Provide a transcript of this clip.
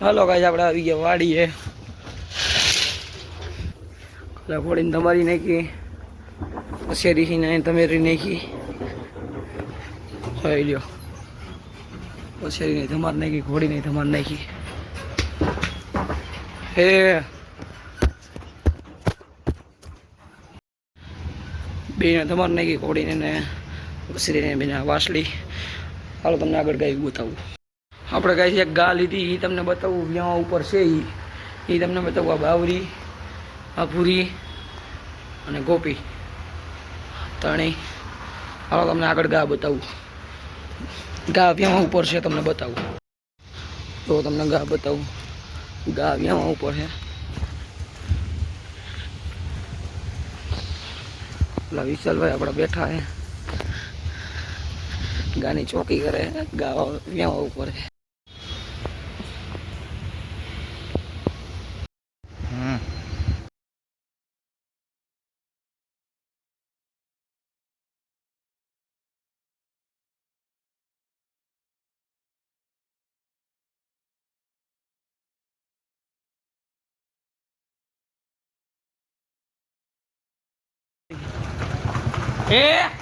હાલો guys, આપણે આવી ગયા વાડીએ. એટલે ઘોડીને તમારી નાખી. શેરી નાખી તમેરી નાખી. હોય લ્યો. શેરી નહીં તમારે નાખી ઘોડી નહીં તમારે નાખી. હે. બેને તમારે નાખી, ઘોડીને ને શેરીને બેને વાસળી. હાલો તમને આગળ ગાય બતાવું. આપણે ગાય એક ગા લીધી એ તમને બતાવું વ્યાં ઉપર છે એ એ તમને બતાવું, આ બાવરી, આ પૂરી અને ગોપી. ત્રણેય. હવે તમને આગળ ગા બતાવું. ગા વ્યાં ઉપર છે, તમને બતાવું. તો તમને ગા બતાવું. ગા વ્યાં ઉપર છે. પેલા વિશાલભાઈ આપણે બેઠા છે. ગાની ચોકી કરે, ગા વ્યાં ઉપર છે. એ